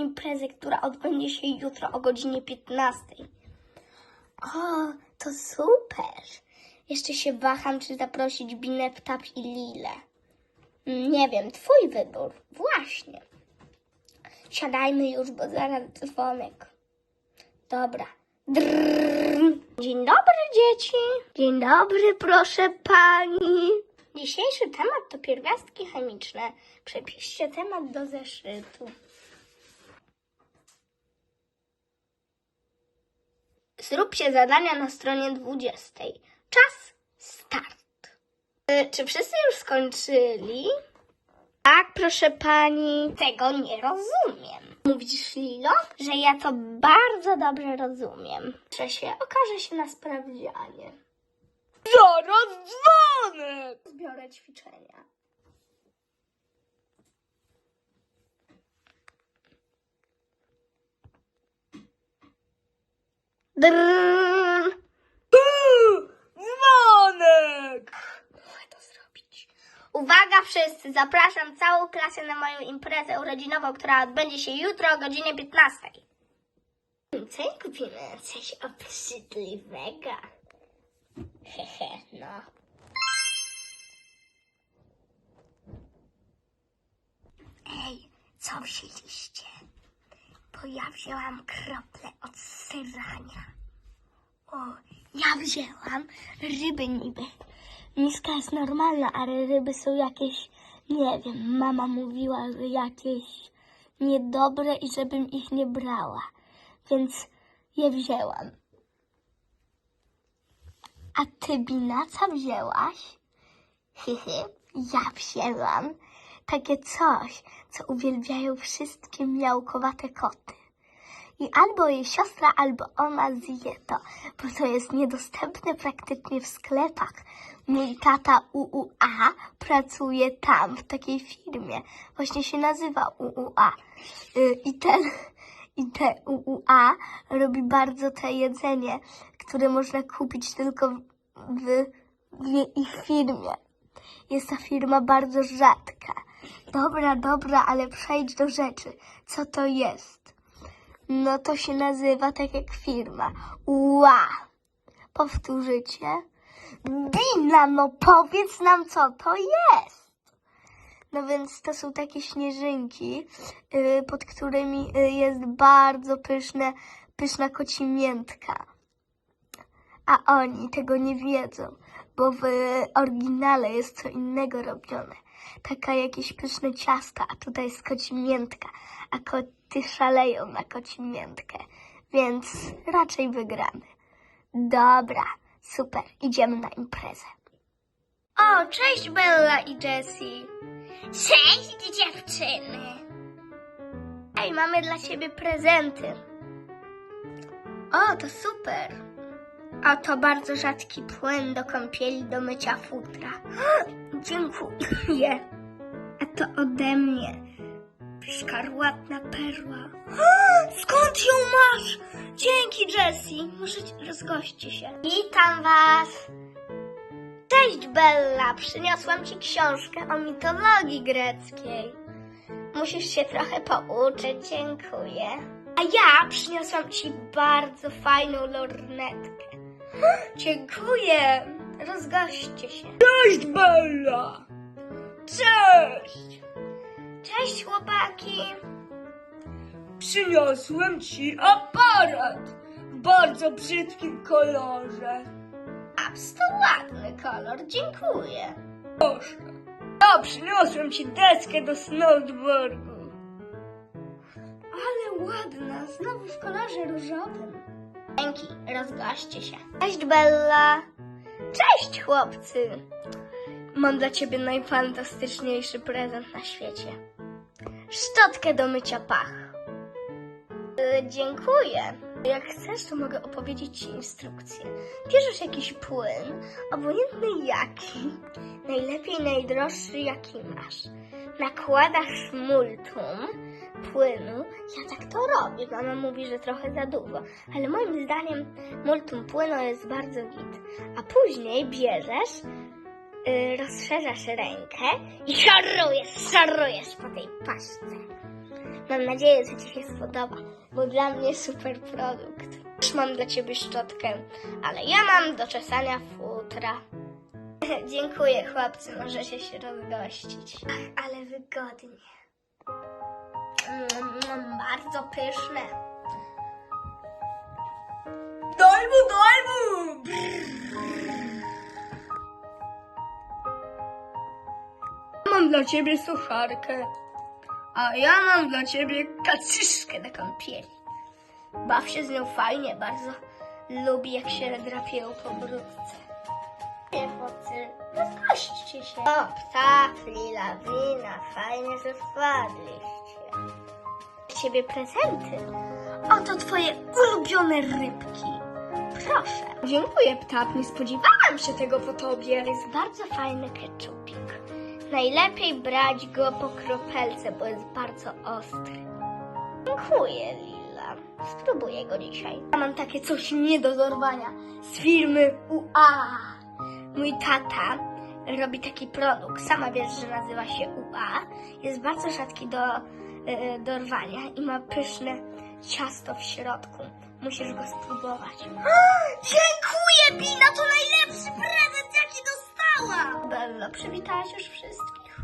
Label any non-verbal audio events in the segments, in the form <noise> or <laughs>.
imprezę, która odbędzie się jutro o godzinie 15. O, to super. Jeszcze się waham, czy zaprosić Binę, Tap i Lilę. Nie wiem, Twój wybór. Właśnie. Siadajmy już, bo zaraz dzwonek. Dobra. Drrrr. Dzień dobry, dzieci. Dzień dobry, proszę pani. Dzisiejszy temat to pierwiastki chemiczne. Przepiszcie temat do zeszytu. Zróbcie zadania na stronie 20. Czas start. Y, Czy wszyscy już skończyli? Tak, proszę pani. Tego nie rozumiem. Mówisz, Lilo, że ja to bardzo dobrze rozumiem. Że się okaże się na sprawdzianie. Zaraz dzwonek! Zbiorę ćwiczenia. Drrrr. Dzwonek! Muszę to zrobić. Uwaga wszyscy, zapraszam całą klasę na moją imprezę urodzinową, która odbędzie się jutro o godzinie 15. Co nie kupimy? Coś obrzydliwego. Hehe, no. Ej, co wzięliście? Bo ja wzięłam krople od syrania. O, ja wzięłam ryby niby. Miska jest normalna, ale ryby są jakieś, nie wiem, mama mówiła, że jakieś niedobre i żebym ich nie brała. Więc je wzięłam. A ty, Bina, co wzięłaś? Hyhy, ja wzięłam takie coś, co uwielbiają wszystkie miałkowate koty. I albo jej siostra, albo ona zje to, bo to jest niedostępne praktycznie w sklepach. Mój tata UUA pracuje tam, w takiej firmie. Właśnie się nazywa UUA. Y, I ten, i te UUA robi bardzo te jedzenie, które można kupić tylko w, w ich firmie. Jest ta firma bardzo rzadka. Dobra, dobra, ale przejdź do rzeczy. Co to jest? No to się nazywa tak jak firma. Ła. Powtórzycie? Bina, no powiedz nam co to jest. No więc to są takie śnieżynki, yy, pod którymi yy, jest bardzo pyszne, pyszna kocimiętka. A oni tego nie wiedzą, bo w oryginale jest co innego robione. Taka jakieś pyszne ciasta, a tutaj jest kocimiętka, a koty szaleją na kocimiętkę, więc raczej wygramy. Dobra, super, idziemy na imprezę. O, cześć Bella i Jessie. Cześć dziewczyny. Ej, mamy dla ciebie prezenty. O, to super. A to bardzo rzadki płyn do kąpieli do mycia futra. Dziękuję. A to ode mnie. Szkarłatna perła. Skąd ją masz? Dzięki, Jessie. Możecie rozgoście się. Witam was. Cześć, Bella. Przyniosłam ci książkę o mitologii greckiej. Musisz się trochę pouczyć. Dziękuję. A ja przyniosłam ci bardzo fajną lornetkę. Dziękuję. Rozgoście się. Cześć, Bella! Cześć! Cześć, chłopaki. Przyniosłem ci aparat w bardzo brzydkim kolorze. Aps to ładny kolor. Dziękuję. Proszę. Ja przyniosłem ci deskę do snowboardu. Ale ładna. Znowu w kolorze różowym. Dzięki. Rozgoście się. Cześć, Bella. Cześć, chłopcy. Mam dla ciebie najfantastyczniejszy prezent na świecie. Szczotkę do mycia pach. Y, dziękuję. Jak chcesz, to mogę opowiedzieć ci instrukcję. Bierzesz jakiś płyn, obojętny jaki, najlepiej najdroższy jaki masz. Nakładasz multum płynu. Ja tak to robię. Mama mówi, że trochę za długo, ale moim zdaniem multum płynu jest bardzo git. A później bierzesz y, rozszerzasz rękę i szarujesz, szarujesz po tej paszce. Mam nadzieję, że Ci się spodoba, bo dla mnie super produkt. Już mam dla Ciebie szczotkę, ale ja mam do czesania futra. <laughs> Dziękuję, chłopcy, możecie się rozgościć. Ach, ale wygodnie. Mm, bardzo pyszne. Daj mu, daj mu! Mam dla ciebie suszarkę. A ja mam dla ciebie kacyszkę na kąpieli. Baw się z nią fajnie, bardzo lubi jak się drapie ją po brudce. Nie, chłopcy, rozgośćcie się. O, ptaki, lawina, fajnie, że wpadliście. Ciebie prezenty. Oto twoje ulubione rybki. Proszę. Dziękuję, ptak. Nie spodziewałam się tego po tobie. To jest bardzo fajny keczupik. Najlepiej brać go po kropelce, bo jest bardzo ostry. Dziękuję, Lila. Spróbuję go dzisiaj. Ja mam takie coś nie do dorwania z firmy UA. Mój tata robi taki produkt. Sama wiesz, że nazywa się UA. Jest bardzo rzadki do e, dorwania i ma pyszne ciasto w środku. Musisz go spróbować. Dziękuję, Bina! To najlepszy prezent, jaki dostałam! Bello, przywitałaś już wszystkich?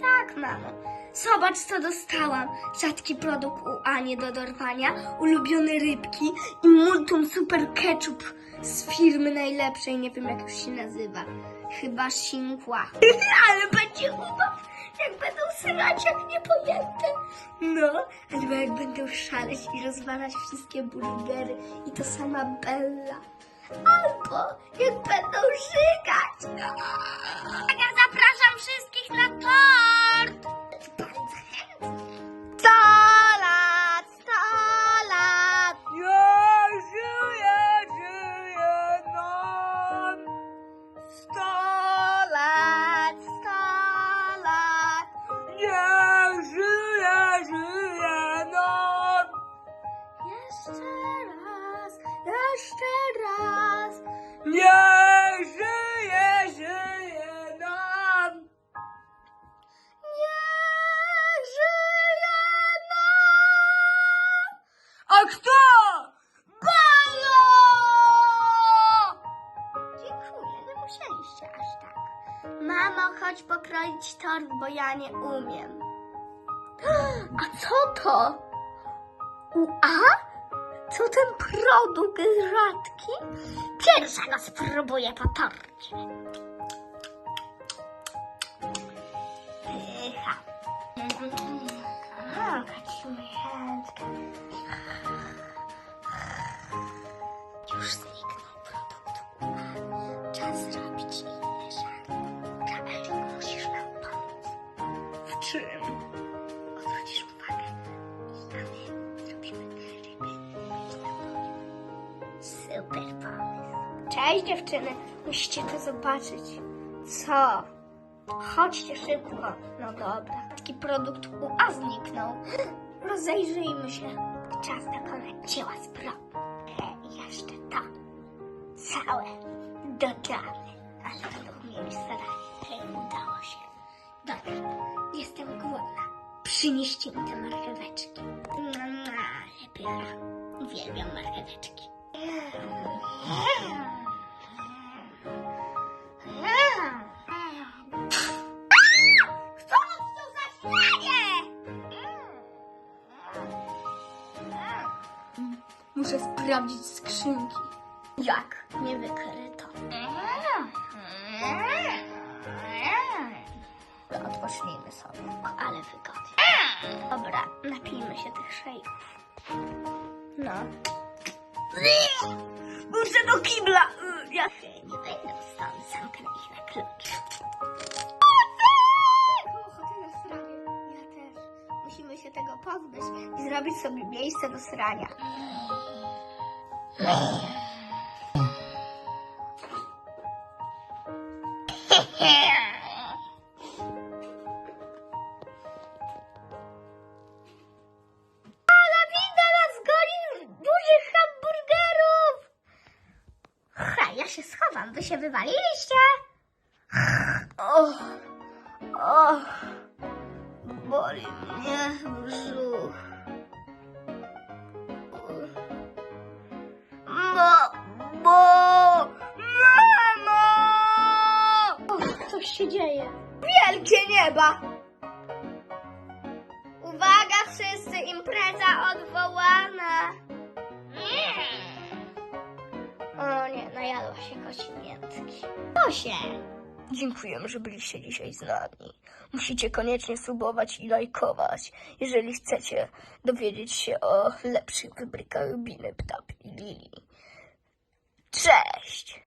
Tak, mamo. Zobacz, co dostałam. Rzadki produkt u Ani do dorwania, ulubione rybki i multum super ketchup z firmy najlepszej, nie wiem jak już się nazywa. Chyba Sinkła. <laughs> Ale będzie ubaw, jak będą srać jak niepojęte. No, albo jak będą szaleć i rozwalać wszystkie burgery i to sama Bella. Albo jak będą żygać. Musieliście aż tak. Mamo, chodź pokroić tort, bo ja nie umiem. <gasps> A co to? Ua? Co ten produkt rzadki? Pierwsza go spróbuję po torcie. Pycha. A, kaciusiętka. Już Cześć dziewczyny, musicie to zobaczyć. Co? Chodźcie szybko. No dobra. Taki produkt UA zniknął. Rozejrzyjmy się. Czas dokonać dzieła sprawy. E, I jeszcze to. Całe. Dodamy. Ale będą mieli staranie. Hej, udało się. Dobra, jestem głodna. Przynieście mi te marcheweczki. Pycha. Uwielbiam marcheweczki. Sprawdzić skrzynki. Jak? Nie wykryto. Odpocznijmy sobie, ale wygodnie. Dobra, napijmy się tych szejków. No. Muszę do kibla. Y, Ja... Nie wejdę stąd, zamknę ich na klucz. Musimy się tego pozbyć i zrobić sobie miejsce do srania. Się schowam, wy się wywaliliście? O, o, Boli mnie brzuch. Się dzieje. Wielkie nieba! Uwaga wszyscy, impreza odwołana. O nie, najadła się kosimiętki. To się. Dziękujemy, że byliście dzisiaj z nami. Musicie koniecznie subować i lajkować, jeżeli chcecie dowiedzieć się o lepszych wybrykach Biny, Ptap i Lili. Cześć!